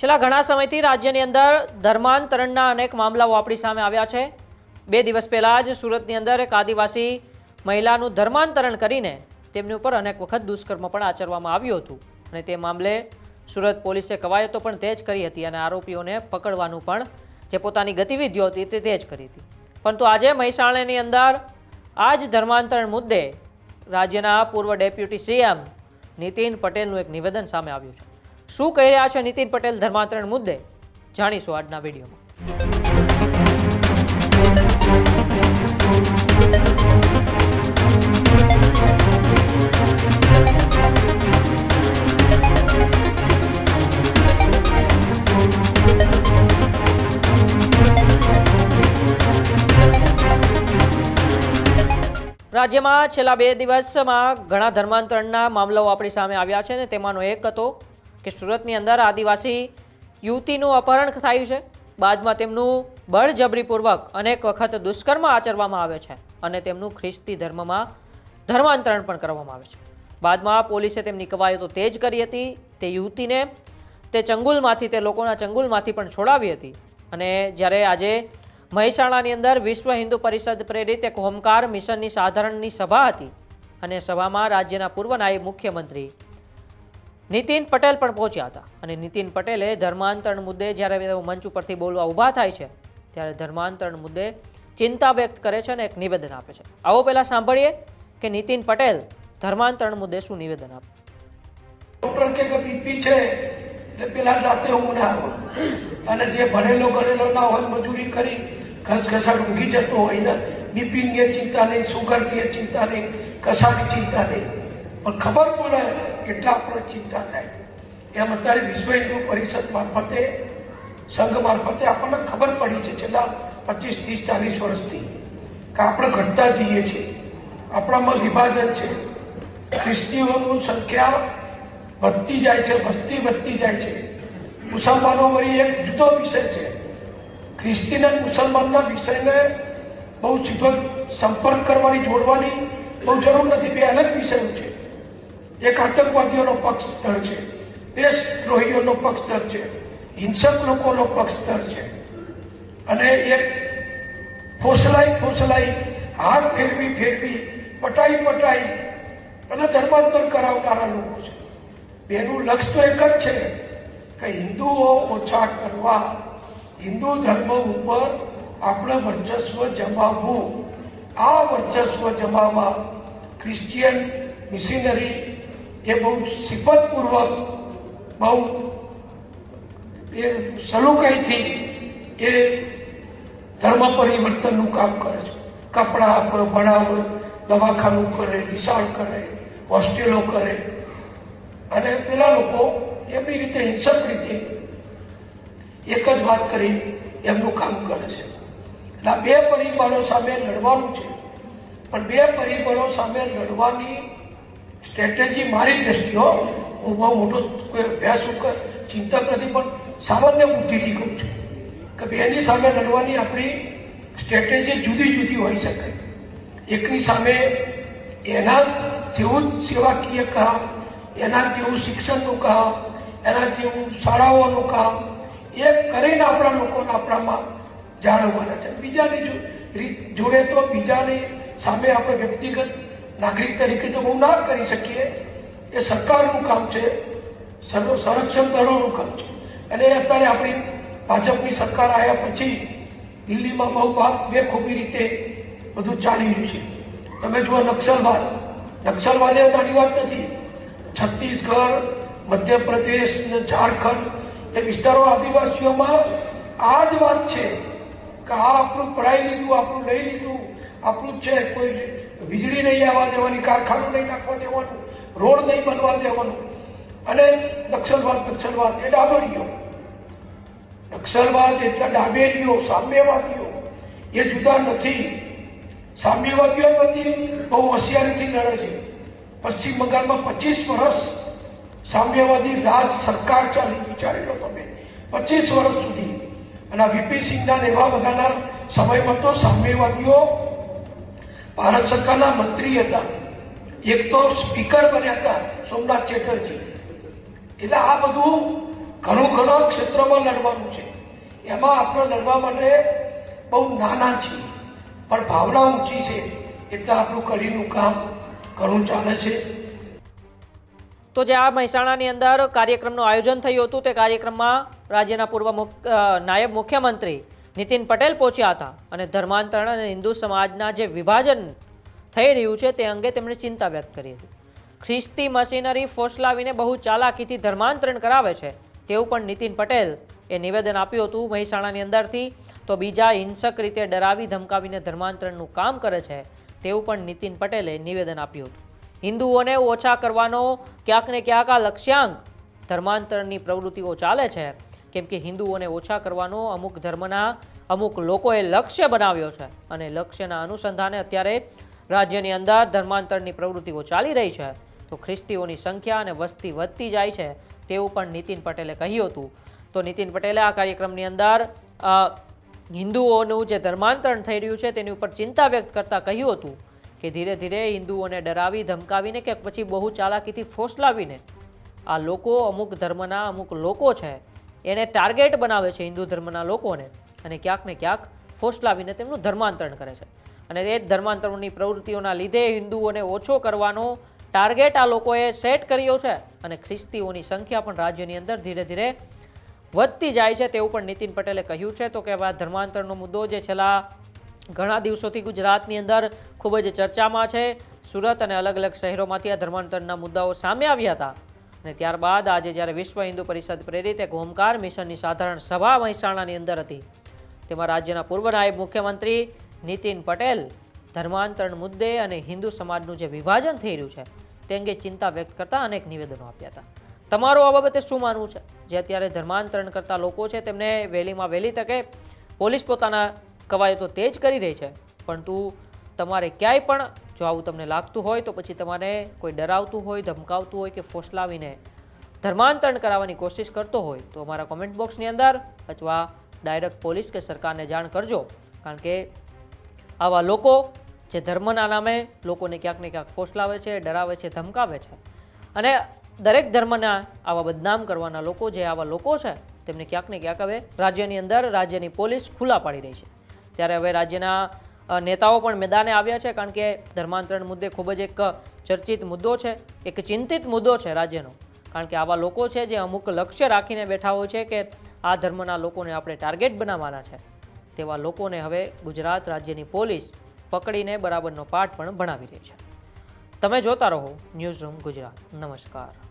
છેલ્લા ઘણા સમયથી રાજ્યની અંદર ધર્માંતરણના અનેક મામલાઓ આપણી સામે આવ્યા છે. બે દિવસ પહેલાં જ સુરતની અંદર એક આદિવાસી મહિલાનું ધર્માંતરણ કરીને તેમની ઉપર અનેક વખત દુષ્કર્મ પણ આચરવામાં આવ્યું હતું અને તે મામલે સુરત પોલીસે કવાયતો પણ તે જ કરી હતી અને આરોપીઓને પકડવાનું પણ જે પોતાની ગતિવિધિઓ હતી તે જ કરી હતી. પરંતુ આજે મહેસાણાની અંદર આ જ ધર્માંતરણ મુદ્દે રાજ્યના પૂર્વ ડેપ્યુટી સીએમ નીતિન પટેલનું એક નિવેદન સામે આવ્યું છે. શું કહી રહ્યા છે નીતિન પટેલ ધર્માંતરણ મુદ્દે? જાણીશું આજના વિડીયોમાં. રાજ્યમાં છેલ્લા બે દિવસમાં ઘણા ધર્માંતરણના મામલાઓ આપણી સામે આવ્યા છે ને તેમાંનો એક હતો કે સુરતની અંદર આદિવાસી યુવતીનું અપહરણ થયું છે. બાદમાં તેમનું બળજબરીપૂર્વક અનેક વખત દુષ્કર્મ આચરવામાં આવે છે અને તેમનું ખ્રિસ્તી ધર્મમાં ધર્માંતરણ પણ કરવામાં આવે છે. બાદમાં પોલીસે તેમની કવાયતો તેજ કરી હતી. તે યુવતીને તે ચંગુલમાંથી, તે લોકોના ચંગુલમાંથી પણ છોડાવી હતી અને જ્યારે આજે મહેસાણાની અંદર વિશ્વ હિન્દુ પરિષદ પ્રેરિત એક હોમકાર મિશનની સાધારણની સભા હતી અને સભામાં રાજ્યના પૂર્વ નાયબ મુખ્યમંત્રી નીતિન પટેલ પણ પહોંચ્યા હતા. અને નીતિન પટેલે ધર્માંતરણ મુદ્દે જ્યારે મંચ ઉપરથી બોલવા ઊભા થાય છે, ત્યારે ધર્માંતરણ મુદ્દે ચિંતા વ્યક્ત કરે છે અને એક નિવેદન આપે છે. આવો પહેલાં સાંભળીએ કે નીતિન પટેલ ધર્માંતરણ મુદ્દે શું નિવેદન આપે. છે પેલા રાતે ઊંઘ અને જે ભણેલો ગણેલો ના હોય મજૂરી કરી ખસખસાટ ઊંઘી જતો હોય ને બીપી ની ચિંતા નહીં, સુગરની ચિંતા નહીં, કશાની ચિંતા નહીં. પણ ખબર પડે એટલા આપણે ચિંતા થાય. એમ અત્યારે વિશ્વ હિન્દુ પરિષદ મારફતે, સંઘ મારફતે આપણને ખબર પડી છે છેલ્લા પચીસ, ત્રીસ, ચાલીસ વર્ષથી કે આપણે ઘટતા જઈએ છીએ. આપણામાં વિભાજન છે. ખ્રિસ્તીઓની સંખ્યા વધતી જાય છે, વસ્તી વધતી જાય છે. મુસલમાનો વળી એક જુદો વિષય છે. ખ્રિસ્તીને મુસલમાનના વિષયને બહુ સીધો સંપર્ક કરવાની, જોડવાની બહુ જરૂર નથી. બે અલગ વિષયો છે. એક આતંકવાદીઓનો પક્ષ સ્તર છે. દેશદ્રોહીઓનો સ્તર છે. હિંસક લોકોનો પક્ષ સ્તર છે. અને એક ફોસલાઈ ફોસલાઈ હાર ફેરવી ફેરવી પટાઈ પટાઈ અને ધર્માંતર કરાવનારા લોકો છે. બેનું લક્ષ્ય તો એક જ છે કે હિન્દુઓ ઓછા કરવા, હિન્દુ ધર્મ ઉપર આપણે વર્ચસ્વ જમાવવું. આ વર્ચસ્વ જમાવવા ક્રિશ્ચિયન મિશનરી એ બહુ સિફતપૂર્વક બહુ એ સલુકાઈથી એ ધર્મ પરિવર્તનનું કામ કરે છે. કપડાં ભણાવે, દવાખાનું કરે નિશાળ કરે, હોસ્ટેલો કરે. અને પેલા લોકો એમની રીતે હિંસક રીતે એક જ વાત કરી, એમનું કામ કરે છે. એટલે બે પરિબળો સામે લડવાનું છે. પણ બે પરિબળો સામે લડવાની સ્ટ્રેટેજી મારી દ્રષ્ટિઓ હું બહુ મોટો કોઈ અભ્યાસ ચિંતક નથી, પણ સામાન્ય બુદ્ધિથી કહું છું કે બેની સામે લડવાની આપણી સ્ટ્રેટેજી જુદી જુદી હોઈ શકે. એકની સામે એના જેવું સેવાકીય કામ એના જેવું શિક્ષણનું કામ એના જેવું શાળાઓનું કામ એ કરીને આપણા લોકોને આપણામાં જાળવવાના છે. બીજાની જોડે તો બીજાની સામે આપણે વ્યક્તિગત નાગરિક તરીકે તો બહુ ના કરી શકીએ. એ સરકારનું કામ છે. સર્વ સંરક્ષણ દળોનું કામ છે. અને અત્યારે આપણી ભાજપની સરકાર આવ્યા પછી દિલ્હીમાં બહુ ભાગ બેખૂબી રીતે બધું ચાલી રહ્યું છે. તમે જુઓ નક્સલવાદ. નક્સલવાદ એ નાની વાત નથી. છત્તીસગઢ, મધ્યપ્રદેશ ઝારખંડ એ વિસ્તારો આદિવાસીઓમાં આ જ વાત છે કે આ આપણું પડાઈ લીધું, આપણું લઈ લીધું આપણું જ છે, કોઈ વીજળી નહીં આવવા દેવાની, કારખાનું નહીં નાખવા દેવાનું, રોડ નહીં બનવા દેવાનું. અને નક્સલવાદ નક્સલવાદ, એ ડાબરીઓ. નક્સલવાદ એટલે ડાબેરીઓ, સામ્યવાદીઓ. એ જુદા નથી. સામ્યવાદીઓ બધી બહુ હોશિયારીથી લડે છે. પશ્ચિમ બંગાળમાં પચીસ વર્ષ સામ્યવાદી રાજ સરકાર ચાલી વિચારી લો તમે. પચીસ વર્ષ સુધી. અને વીપી સિંહના એવા બધાના સમયમાં તો સામ્યવાદીઓ ભારત સરકારના મંત્રી હતા. એક તો સ્પીકર બન્યા હતા, સોમનાથ ચેટર્જી. એટલે આ બધું ઘણું ઘણા ક્ષેત્રમાં લડવાનું છે. એમાં આપણે લડવા માટે બહુ નાના છીએ, પણ ભાવના ઊંચી છે. એટલે આપણું કડીનું કામ ઘણું ચાલે છે. તો જે આ મહેસાણાની અંદર કાર્યક્રમનું આયોજન થયું હતું, તે કાર્યક્રમમાં રાજ્યના પૂર્વ નાયબ મુખ્યમંત્રી નીતિન પટેલ પહોંચ્યા હતા અને ધર્માંતરણ અને હિન્દુ સમાજના જે વિભાજન થઈ રહ્યું છે તે અંગે તેમણે ચિંતા વ્યક્ત કરી હતી. ખ્રિસ્તી મશીનરી ફોસલાવીને બહુ ચાલાકીથી ધર્માંતરણ કરાવે છે તેવું પણ નીતિન પટેલ એ નિવેદન આપ્યું હતું મહેસાણાની અંદરથી. તો બીજા હિંસક રીતે ડરાવી ધમકાવીને ધર્માંતરણનું કામ કરે છે તેવું પણ નીતિન પટેલે નિવેદન આપ્યું હતું. હિન્દુઓને ઓછા કરવાનો ક્યાંક ને ક્યાંક આ લક્ષ્યાંક ધર્માંતરણની પ્રવૃત્તિઓ ચાલે છે. કેમ કે હિન્દુઓને ઓછા કરવાનો અમુક ધર્મના અમુક લોકોએ લક્ષ્ય બનાવ્યો છે અને લક્ષ્યના અનુસંધાને અત્યારે રાજ્યની અંદર ધર્માંતરની પ્રવૃત્તિઓ ચાલી રહી છે. તો ખ્રિસ્તીઓની સંખ્યા અને વસ્તી વધતી જાય છે તેવું પણ નીતિન પટેલે કહ્યું હતું. તો નીતિન પટેલે આ કાર્યક્રમની અંદર હિન્દુઓનું જે ધર્માંતરણ થઈ રહ્યું છે તેની ઉપર ચિંતા વ્યક્ત કરતાં કહ્યું હતું કે ધીરે ધીરે હિન્દુઓને ડરાવી, ધમકાવીને કે પછી બહુ ચાલાકીથી ફોસલાવીને આ લોકો અમુક ધર્મના અમુક લોકો છે એને ટાર્ગેટ બનાવે છે હિન્દુ ધર્મના લોકોને. અને ક્યાંક ને ક્યાંક ફોસલાવીને તેમનું ધર્માંતરણ કરે છે. અને એ ધર્માંતરણની પ્રવૃત્તિઓના લીધે હિન્દુઓને ઓછો કરવાનો ટાર્ગેટ આ લોકોએ સેટ કર્યો છે અને ખ્રિસ્તીઓની સંખ્યા પણ રાજ્યની અંદર ધીરે ધીરે વધતી જાય છે તેવું પણ નીતિન પટેલે કહ્યું છે. તો કે આ ધર્માંતરણનો મુદ્દો જે છેલ્લા ઘણા દિવસોથી ગુજરાતની અંદર ખૂબ જ ચર્ચામાં છે. સુરત અને અલગ અલગ શહેરોમાંથી આ ધર્માંતરણના મુદ્દાઓ સામે આવ્યા હતા. અને ત્યારબાદ આજે જ્યારે વિશ્વ હિન્દુ પરિષદ પ્રેરિત એક હોમકાર મિશનની સાધારણ સભા મહેસાણાની અંદર હતી. તેમાં રાજ્યના પૂર્વ નાયબ મુખ્યમંત્રી નીતિન પટેલ, ધર્માંતરણ મુદ્દે અને હિન્દુ સમાજનું જે વિભાજન થઈ રહ્યું છે, તે અંગે ચિંતા વ્યક્ત કરતા અનેક નિવેદનો આપ્યા હતા. તમારું આ બાબતે શું માનવું છે? જે અત્યારે ધર્માંતરણ કરતા લોકો છે, તેમને વહેલીમાં વહેલી તકે પોલીસ પોતાના કવાયતો તેજ કરી રહી છે, પરંતુ તમારે ક્યાંય પણ જો આવું તમને લાગતું હોય, તો પછી તમારે કોઈ ડરાવતું હોય, ધમકાવતું હોય કે ફોસલાવીને ધર્માંતરણ કરાવવાની કોશિશ કરતો હોય, તો અમારા કોમેન્ટ બોક્સની અંદર અથવા ડાયરેક્ટ પોલીસ કે સરકારને જાણ કરજો. કારણ કે આવા લોકો જે ધર્મના નામે લોકોને ક્યાંક ને ક્યાંક ફોસલાવે છે, ડરાવે છે, ધમકાવે છે. અને દરેક ધર્મના આવા બદનામ કરવાના લોકો જે આવા લોકો છે, તેમને ક્યાંક ને ક્યાંક હવે રાજ્યની અંદર રાજ્યની પોલીસ ખુલ્લા પાડી રહી છે. ત્યારે હવે રાજ્યના નેતાઓ પણ મેદાને આવ્યા છે કારણ કે ધર્માંતરણ મુદ્દે ખૂબ જ એક ચર્ચિત મુદ્દો છે, એક ચિંતિત મુદ્દો છે રાજ્યનો. કારણ કે આવા લોકો છે જે અમુક લક્ષ્ય રાખીને બેઠા હોય છે કે આ ધર્મના લોકોને આપણે ટાર્ગેટ બનાવવાના છે. તેવા લોકોને હવે ગુજરાત રાજ્યની પોલીસ પકડીને બરાબરનો પાઠ પણ ભણાવી રહી છે. તમે જોતા રહો ન્યૂઝ રૂમ ગુજરાત. નમસ્કાર.